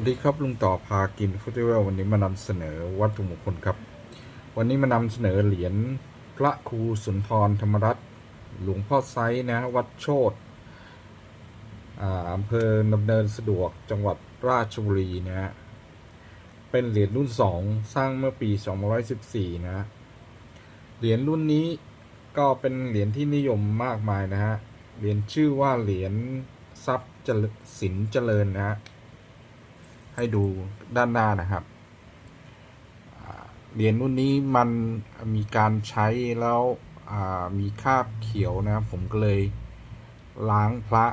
สวัสดีครับลุงต่อพากินฟุตเวลวันนี้มานำเสนอวัตถุมงคลครับ วันนี้มานำเสนอเหรียญพระครูสุนทรธรรมรัตน์หลวงพ่อไซนะวัดโชตอ่าอำเภอดำเนินสะดวกจังหวัดราชบุรีนะฮะเป็นเหรียญรุ่นสองสร้างเมื่อปี 214 นะฮะเหรียญรุ่นนี้ก็เป็นเหรียญที่นิยมมากมายนะฮะเหรียญชื่อว่าเหรียญทรัพย์สินเจริญนะฮะ ให้ดูด้านหน้านะครับเหรียญรุ่นนี้มันมีการใช้แล้วมีคราบเขียวนะผมก็เลยล้างพระ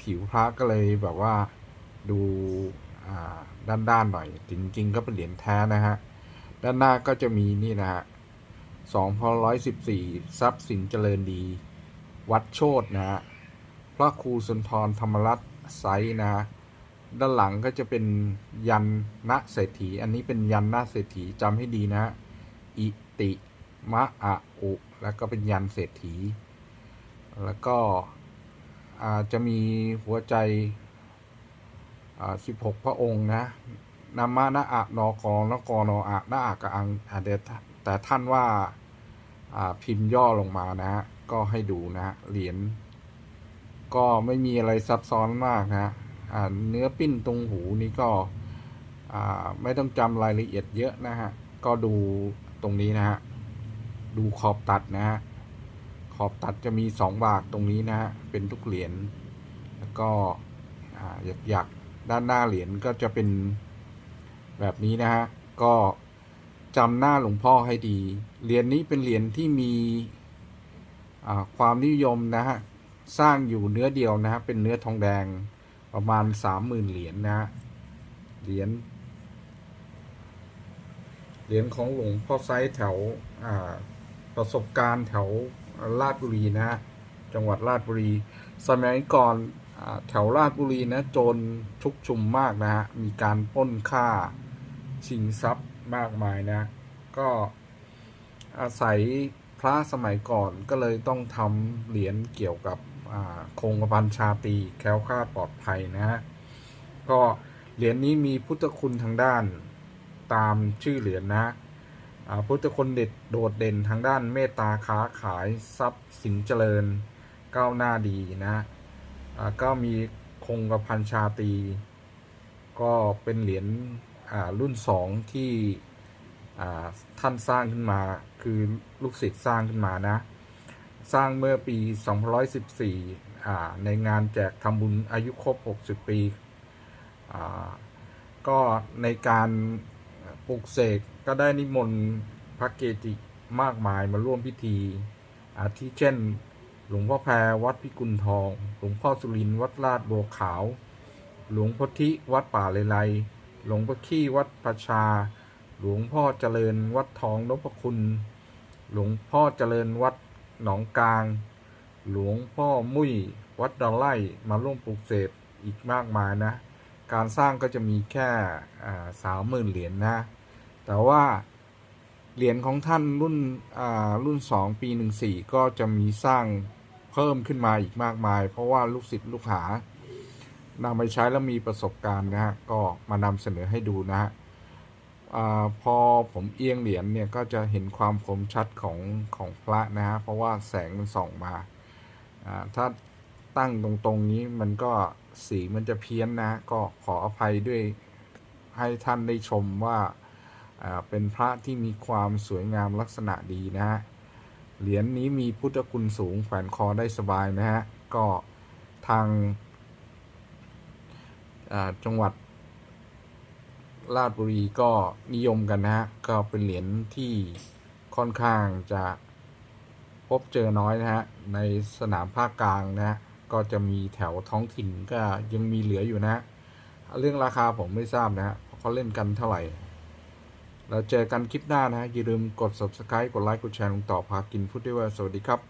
ผิวพระก็เลยแบบว่าดูอ่าด้านๆหน่อยจริง ๆ ก็เป็นเหรียญแท้นะฮะด้านหน้าก็จะมีนี่นะฮะสองพร้อยสิบสี่ทรัพย์สินเจริญดี วัดโชตนะฮะพระครูสุนทรธรรมรัตน์ไซนะฮะ ด้านหลังก็จะเป็นยันณเศรษฐี อันนี้เป็นยันณเศรษฐีจำให้ดีนะ อิติมะอะอุ แล้วก็เป็นยันเศรษฐี แล้วก็จะมีหัวใจอ่า16 พระองค์นะนามานะอะนอกอนกอนออะนะอะกะอังอาเดยวแต่ท่านว่าพิมพ์ย่อลงมานะ ก็ให้ดูนะ เหรียญก็ไม่มีอะไรซับซ้อนมากนะ เนื้อปิ้นตรงหูนี่ก็ไม่ต้องจำรายละเอียดเยอะนะฮะ ก็ดูตรงนี้นะฮะ ดูขอบตัดนะฮะ ขอบตัดจะมีสองบากตรงนี้นะฮะ เป็นทุกเหรียญ แล้วก็หยักๆด้านหน้าเหรียญก็จะเป็นแบบนี้นะฮะ ก็จำหน้าหลวงพ่อให้ดี เหรียญนี้เป็นเหรียญที่มีความนิยมนะฮะ สร้างอยู่เนื้อเดียวนะฮะ เป็นเนื้อทองแดง ประมาณสามหมื่นเหรียญนะฮะเหรียญ เหรียญของหลวงพ่อไซแถวประสบการณ์แถวราชบุรีนะ จังหวัดราชบุรี สมัยก่อนแถวราชบุรีนะโจรชุกชุมมากนะฮะ มีการป้นฆ่าชิงทรัพย์มากมายนะ ก็อาศัยพระสมัยก่อนก็เลยต้องทำเหรียญเกี่ยวกับ คงกระพันชาตีแคล้วคลาดปลอดภัยนะฮะก็เหรียญนี้มีพุทธคุณทางด้านตามชื่อเหรียญนะพุทธคุณเด็ดโดดเด่นทางด้านเมตตาค้าขายทรัพย์สินเจริญก้าวหน้าดีนะก็มีคงกระพันชาตี ก็เป็นเหรียญรุ่นสองที่ท่านสร้างขึ้นมาคือลูกศิษย์สร้างขึ้นมานะ สร้างเมื่อปี2514อ่ในงานแจกทำบุญอายุครบ 60 ปี ก็ในการปลุกเสกก็ได้นิมนต์พระเกจิมากมายมาร่วมพิธี อาทิเช่น หลวงพ่อแพรวัดพิกุลทอง หลวงพ่อสุรินทร์วัดลาดบัวขาว หลวงพ่อทิวัดป่าเลไลหลวงพ่อขี้วัดประชา หลวงพ่อเจริญวัดทองนพคุณ หลวงพ่อเจริญวัด หนองกลาง หลวงพ่อมุ้ยวัดดอนไล่มาร่วมปลูกเสกอีกมากมายนะ การสร้างก็จะมีแค่สามหมื่นเหรียญนะ แต่ว่าเหรียญของท่านรุ่นรุ่นสองปีหนึ่งสี่ก็จะมีสร้างเพิ่มขึ้นมาอีกมากมาย เพราะว่าลูกศิษย์ลูกหานำไปใช้แล้วมีประสบการณ์นะฮะก็มานำเสนอให้ดูนะฮะ อพอผมเอียงเหรียญเนี่ยก็จะเห็นความคมชัดของของพระนะฮะเพราะว่าแสงมันส่องมาถ้าตั้งตรงๆนี้มันก็สีมันจะเพี้ยนนะก็ขออภัยด้วยให้ท่านได้ชมว่าเป็นพระที่มีความสวยงามลักษณะดีนะฮะเหรียญนี้มีพุทธคุณสูงแขวนคอได้สบายนะฮะก็ทางจังหวัด ราชบุรีก็นิยมกันนะฮะก็เป็นเหรียญที่ค่อนข้างจะพบเจอน้อยนะฮะในสนามภาคกลางนะฮะก็จะมีแถวท้องถิ่นก็ยังมีเหลืออยู่นะฮะเรื่องราคาผมไม่ทราบนะฮะเขาเล่นกันเท่าไหร่ เราเจอกันคลิปหน้านะฮะอย่าลืมกด subscribe กดไลค์กดแชร์ลงต่อพากินฟุตด้วยสวัสดีครับ